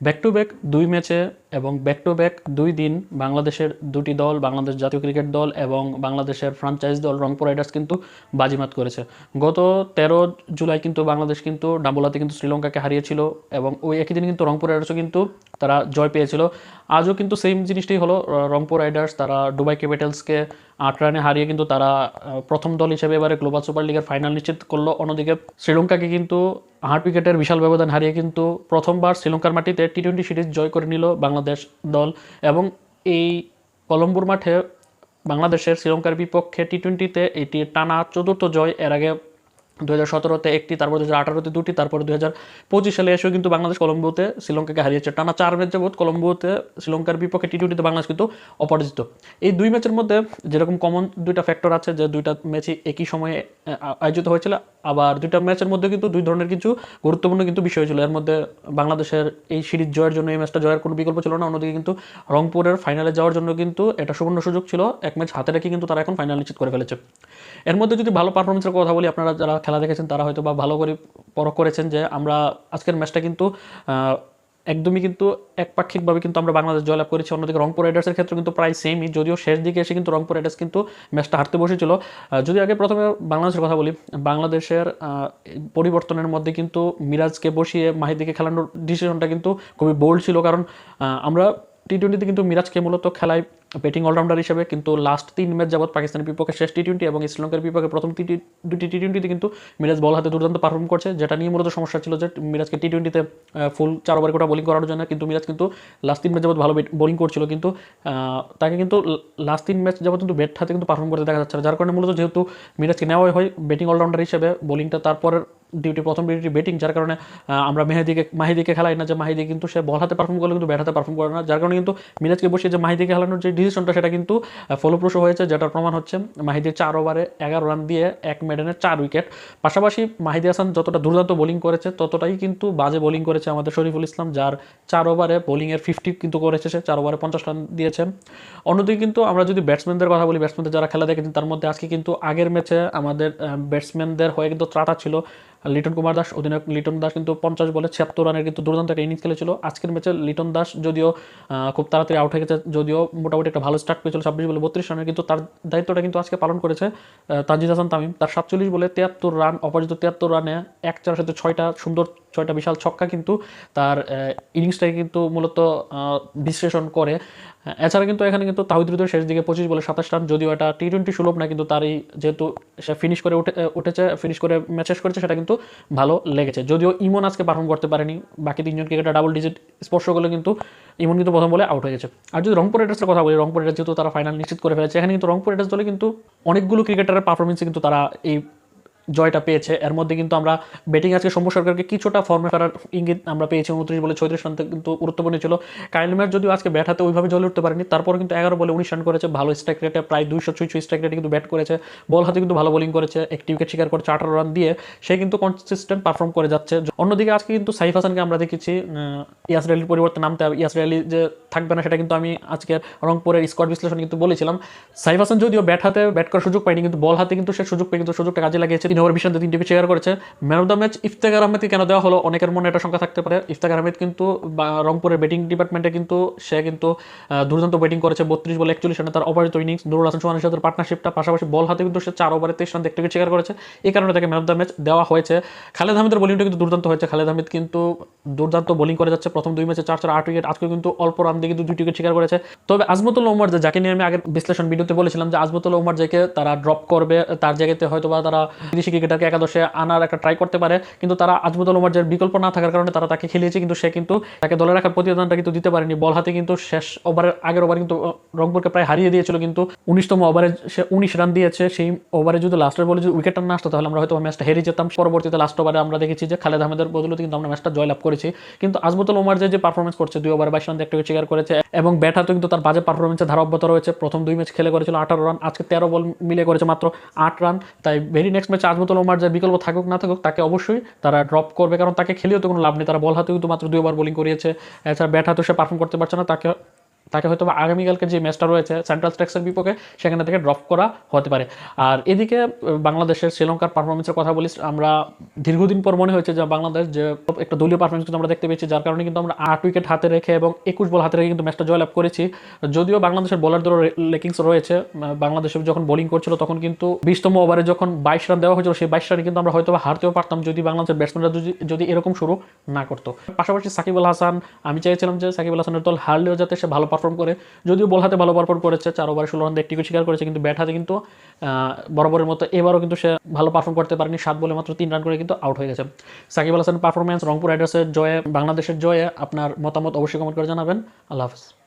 Back to back দুই ম্যাচে এবং ব্যাক টু ব্যাক দুই দিন বাংলাদেশের দুটি দল, বাংলাদেশ জাতীয় ক্রিকেট দল এবং বাংলাদেশের ফ্রাঞ্চাইজ দল রংপুর রাইডার্স কিন্তু বাজিমাত করেছে। গত তেরো জুলাই কিন্তু বাংলাদেশ কিন্তু ডাম্বুলাতে কিন্তু শ্রীলঙ্কাকে হারিয়েছিল এবং ওই একই দিন কিন্তু রংপুর রাইডার্সও কিন্তু তারা জয় পেয়েছিল। আজও কিন্তু সেম জিনিসটাই হলো রংপুর রাইডার্স তারা দুবাই ক্যাপিটালসকে আট রানে হারিয়ে কিন্তু তারা প্রথম দল হিসেবে এবারে গ্লোবাল সুপার লিগের ফাইনাল নিশ্চিত করল। অন্যদিকে শ্রীলঙ্কাকে কিন্তু আট উইকেটের বিশাল ব্যবধান হারিয়ে কিন্তু প্রথমবার শ্রীলঙ্কার মাটিতে টি টোয়েন্টি সিরিজ জয় করে নিল বাংলাদেশ। দল এবং এই কলম্বোর মাঠে বাংলাদেশের শ্রীলঙ্কার বিপক্ষে টি টোয়েন্টিতে এটি টানা চতুর্থ জয়। এর আগে দু হাজার সতেরোতে একটি, তারপর দু হাজার আঠারোতে দুটি, তারপর দু হাজার পঁচিশ সালে এসেও কিন্তু বাংলাদেশ কলম্বোতে শ্রীলঙ্কাকে হারিয়েছে টানা চার ম্যাচ যাবত কলম্বোতে শ্রীলঙ্কার বিপক্ষে টি টোয়েন্টিতে বাংলাদেশ কিন্তু অপরাজিত। এই দুই ম্যাচের মধ্যে যেরকম কমন দুইটা ফ্যাক্টর আছে যে দুইটা ম্যাচই একই সময়ে আয়োজিত হয়েছিল। আবার দুইটা ম্যাচের মধ্যে কিন্তু দুই ধরনের কিছু গুরুত্বপূর্ণ কিন্তু বিষয় ছিল। এর মধ্যে বাংলাদেশের এই সিরিজ জয়ের জন্য এই ম্যাচটা জয়ের কোনো বিকল্প ছিল না। অন্যদিকে কিন্তু রংপুরের ফাইনালে যাওয়ার জন্য কিন্তু এটা সুবর্ণ সুযোগ ছিল। এক ম্যাচ হাতে রেখে কিন্তু তারা এখন ফাইনাল নিশ্চিত করে ফেলেছে। এর মধ্যে যদি ভালো পারফরমেন্সের কথা বলি, আপনারা যারা খেলা দেখেছেন, তারা হয়তো বা ভালো করে পরখ করেছেন যে আমরা আজকের ম্যাচটা কিন্তু একদমই কিন্তু একপাক্ষিকভাবে কিন্তু আমরা বাংলাদেশ জয়লাভ করেছি। অন্যদিকে রংপুর রাইডার্সের ক্ষেত্রে কিন্তু প্রায় সেমই যদিও শেষ দিকে এসে কিন্তু রংপুর রাইডার্স কিন্তু ম্যাচটা হারতে বসেছিল। যদি আগে প্রথমে বাংলাদেশের কথা বলি, বাংলাদেশের পরিবর্তনের মধ্যে কিন্তু মিরাজকে বসিয়ে মাহিদিকে খেলানোর ডিসিশনটা কিন্তু খুবই বোল্ড ছিল। কারণ আমরা টি টোয়েন্টিতে কিন্তু মিরাজকে মূলত খেলায় ব্যাটিং অলরাউন্ডার হিসেবে কিন্তু লাস্ট তিন ম্যাচ যাবত পাকিস্তানের বিপক্ষে শেষ টি টোয়েন্টি এবং শ্রীলঙ্কার বিপক্ষে প্রথম টি দুটি টি টোয়েন্টিতে কিন্তু মিরাজ বল হাতে দুর্দান্ত পারফর্ম করছে, যেটা নিয়ে মূলত সমস্যা ছিল যে মিরাজকে টি টোয়েন্টিতে ফুল চার ওভার কোটা বোলিং করার জন্য কিন্তু মিরাজ কিন্তু লাস্ট তিন ম্যাচ যাবত ভালো বোলিং করছিল কিন্তু তাকে কিন্তু লাস্ট তিন ম্যাচ যাবত কিন্তু ব্যাট হাতে কিন্তু পারফর্ম করতে দেখা যাচ্ছে যার কারণে মূলত যেহেতু মিরাজকে নেওয়া হয় ব্যাটিং অলরাউন্ডার হিসেবে বোলিংটা তারপরের ডিউটি প্রথম ডিউটি ব্যাটিং যার কারণে আমরা মেহেদিকে, মাহিদিকে খেলাই না, যে মাহিদি কিন্তু সে বল হাতে পারফর্ম করলে কিন্তু ব্যাট হাতে পারফর্ম করে না। যার কারণে কিন্তু মিরাজকে বসিয়ে যে মাহিদিকে খেলানোর যে ডিসিশনটা সেটা কিন্তু ফলপ্রসূ হয়েছে, যেটার প্রমাণ হচ্ছে মাহিদির চার ওভারে এগারো রান দিয়ে এক মেডেনের চার উইকেট পাশাপাশি মাহিদি হাসান যতটা দুর্দান্ত বোলিং করেছে, ততটাই কিন্তু বাজে বোলিং করেছে আমাদের শরীফুল ইসলাম, যার চার ওভারে বোলিংয়ের ফিফটি কিন্তু করেছে সে, চার ওভারে পঞ্চাশ রান দিয়েছে। অন্যদিকে কিন্তু আমরা যদি ব্যাটসম্যানদের কথা বলি ব্যাটসম্যানদের যারা খেলা দেখেছেন, তার মধ্যে আজকে কিন্তু আগের ম্যাচে আমাদের ব্যাটসম্যানদের হয়ে কিন্তু ত্রাটা ছিল লিটন কুমার দাস অধিনায়ক লিটন দাস কিন্তু পঞ্চাশ বলে ছিয়াত্তর রানের কিন্তু দুর্দান্ত একটা ইনিংস খেলেছিল। আজকের ম্যাচে লিটন দাস যদিও খুব তাড়াতাড়ি আউট হয়ে গেছে, যদিও মোটামুটি একটা ভালো স্টার্ট পেয়েছিল ছাব্বিশ বলে বত্রিশ রানের, কিন্তু তার দায়িত্বটা কিন্তু আজকে পালন করেছে তাজিদ হাসান তামিম। তার সাতচল্লিশ বলে তিয়াত্তর রান, অপরাজিত তিয়াত্তর রানে এক চার সাথে ছয়টা সুন্দর ছয়টা বিশাল ছক্কা কিন্তু তার ইনিংসটাকে কিন্তু মূলত বিশ্লেষণ করে। এছাড়া কিন্তু এখানে কিন্তু তাহিদ হৃদয় শেষ দিকে পঁচিশ বলে সাতাশ রান, যদিও এটা টি টোয়েন্টি সুলভ না, কিন্তু তারই যেহেতু সে ফিনিশ করে উঠে উঠেছে ফিনিশ করে ম্যাচ শেষ করেছে, সেটা কিন্তু ভালো লেগেছে। যদিও ইমন আজকে পারফর্ম করতে পারেনি, বাকি তিনজন ক্রিকেটার ডাবল ডিজিট স্পর্শ করলে কিন্তু ইমন কিন্তু প্রথম বলে আউট হয়ে গেছে। আর যদি রংপুর রাইডার্সের কথা বলি, রংপুর রাইডার্স যেহেতু তারা ফাইনাল নিশ্চিত করে ফেলেছে, এখানে কিন্তু রংপুর রাইডার্স দলে কিন্তু অনেকগুলো ক্রিকেটারের পারফরমেন্সে কিন্তু তারা এই জয়টা পেয়েছে। এর মধ্যে কিন্তু আমরা ব্যাটিং আজকে সৌম্য সরকারকে কিছুটা ফর্মে ফেরার ইঙ্গিত আমরা পেয়েছি উনত্রিশ বলে ছয়ত্রিশ রান কিন্তু গুরুত্বপূর্ণ ছিল। কাইল ম্যাচ যদিও আজকে ব্যাট হাতে ওইভাবে জলে উঠতে পারেনি তারপর কিন্তু এগারো বলে উনিশ রান করেছে ভালো স্ট্রাইক রেটে প্রায় দুইশো ছুঁই ছুঁই স্ট্রাইক রেটে কিন্তু ব্যাট করেছে। বল হাতে কিন্তু ভালো বোলিং করেছে একটি উইকেট শিকার করেছে আঠারো রান দিয়ে। সে কিন্তু কনসিস্টেন্ট পারফর্ম করে যাচ্ছে। অন্যদিকে আজকে কিন্তু সাইফ হাসানকে আমরা দেখেছি আহ, ইয়াসির আলীর পরিবর্তে নামতে হবে। ইয়াসির আলী যে থাকবে না সেটা কিন্তু আমি আজকে রংপুরের স্কোয়াড বিশ্লেষণ কিন্তু বলেছিলাম। সাইফ হাসান যদিও ব্যাট হাতে ব্যাট করার সুযোগ পায়নি কিন্তু বল হাতে কিন্তু সে সুযোগ পেয়ে কিন্তু সুযোগটা কাজে লাগিয়েছে। ওভার বিশান্তে তিনটি শেয়ার করেছে। Man of the match Iftekhar আহমেদকে কেন দেওয়া হলো? অনেকের মনে একটা সংখ্যা থাকতে পারে। ইফতেখার আহমেদ কিন্তু রংপুরের ব্যাটিং ডিপার্টমেন্টে কিন্তু, সে কিন্তু দুর্দান্ত ব্যাটিং করেছে বত্রিশ বলে একচল্লিশ রানে তার অপরাজিত ইনিংস নুরুল হাসান সোহানের সাথে পার্টনারশিপটা পাশাপাশি বল হাতে কিন্তু সে চার ওভারে তেইশ রান দেখতে শিকার করেছে। এই কারণে তাকে ম্যান অফ দ্য ম্যাচ দেওয়া হয়েছে। খালেদ আহমেদের বোলিংটা কিন্তু দুর্দান্ত হয়েছে। খালেদ আহমেদ কিন্তু দুর্দান্ত বোলিং করে যাচ্ছে। প্রথম দুই ম্যাচে চার চার আট উইকেট আজকে কিন্তু অল্প রান দিয়ে কিন্তু দুটি উইকেট শিকার করেছে। তবে আজমতুল্লাহ ওমর, যে যাকে নিয়ে আমি আগের বিশ্লেষণ ভিডিওতে বলেছিলাম, যে আজমতুল্লাহ ওমর যাকে তারা ড্রপ করবে, তার জায়গাতে হয়তো বা তারা বিদেশি ক্রিকেটারকে একাদশে আনার একটা ট্রাই করতে পারে, কিন্তু তারা আজমতুল ওমর যে বিকল্প না থাকার কারণে তারা তাকে খেলিয়েছে, কিন্তু সে কিন্তু তাকে দলে রাখার প্রতিদানটা কিন্তু দিতে পারেনি। বল হাতে কিন্তু শেষ ওভারের, আগের ওভার কিন্তু রংপুরকে প্রায় হারিয়ে দিয়েছিল, কিন্তু উনিশতম ওভারে সে উনিশ রান দিয়েছে। সেই ওভারে যদি লাস্টের বলে যদি উইকেটটা না আসতো, তাহলে আমরা হয়তো ম্যাচটা হেরে যেতাম। পরবর্তীতে লাস্ট ওভারে আমরা দেখেছি যে খালেদ আহমেদের বদলতে কিন্তু আমরা ম্যাচটা জয়লাভ করেছি। কিন্তু আজমতুল ওমর যে যে পারফরমেন্স করছে, দুই ওভার বাইশ রান একটা উইকেট শিকার করেছে, এবং ব্যাট হাতে কিন্তু তার বাজে পারফরমেন্সের ধারা অব্যাহত রয়েছে। প্রথম দুই ম্যাচ খেলে করেছিল আঠারো রান, আজকে তেরো বল মিলে করেছে মাত্র আট রান। তাই ভেরি নেক্সট ম্যাচে আজমতুল ওমার যে বিকল্প থাকুক না থাকুক, তাকে অবশ্যই তারা ড্রপ করবে। কারণ তাকে খেলেও তো কোনো লাভ নেই। তারা বল হাতে কিন্তু মাত্র দুইবার বোলিং করিয়েছে। এছাড়া ব্যাট হাতেও সে পারফর্ম করতে পারছে না। তাকে তাকে হয়তো বা আগামীকালকে যে ম্যাচটা রয়েছে সেন্ট্রাল স্ট্রাক্সের বিপক্ষে সেখানে থেকে ড্রপ করা হতে পারে। আর এদিকে বাংলাদেশের শ্রীলঙ্কার পারফরমেন্সের কথা বলি, আমরা দীর্ঘদিন পর মনে হয়েছে যে বাংলাদেশ যে একটা দলীয় পারফরমেন্স কিন্তু আমরা দেখতে পেয়েছি, যার কারণে কিন্তু আমরা আট উইকেট হাতে রেখে এবং একুশ বল হাতে রেখে কিন্তু ম্যাচটা জয়লাভ করেছি। যদিও বাংলাদেশের বোলারদেরও লেকিংস রয়েছে বাংলাদেশ যখন বোলিং করছিল তখন কিন্তু বিশতম ওভারে যখন বাইশ রান দেওয়া হয়েছিল, সেই বাইশ রানে কিন্তু আমরা হয়তো হারতেও পারতাম, যদি বাংলাদেশের ব্যাটসম্যানরা যদি যদি এরকম শুরু না করতো। পাশাপাশি সাকিব আল হাসান, আমি চাইছিলাম যে সাকিব আল হাসানের দল হারলেও যাতে সে ভালো পারফর্ম করে। যদিও বল হাতে ভালো পারফর্ম করেছে, চার ওভারে ষোলো রান একটি শিকার করেছে, কিন্তু ব্যাট হাতে কিন্তু বরাবরের মতো এবারও কিন্তু সে ভালো পারফর্ম করতে পারেনি। সাত বলে মাত্র তিন রান করে কিন্তু আউট হয়ে গেছে। সাকিব আল হাসান পারফরমেন্স রংপুর রাইডার্সের জয়ে, বাংলাদেশের জয়ে আপনার মতামত অবশ্যই কমেন্ট করে জানাবেন। আল্লাহ হাফিজ।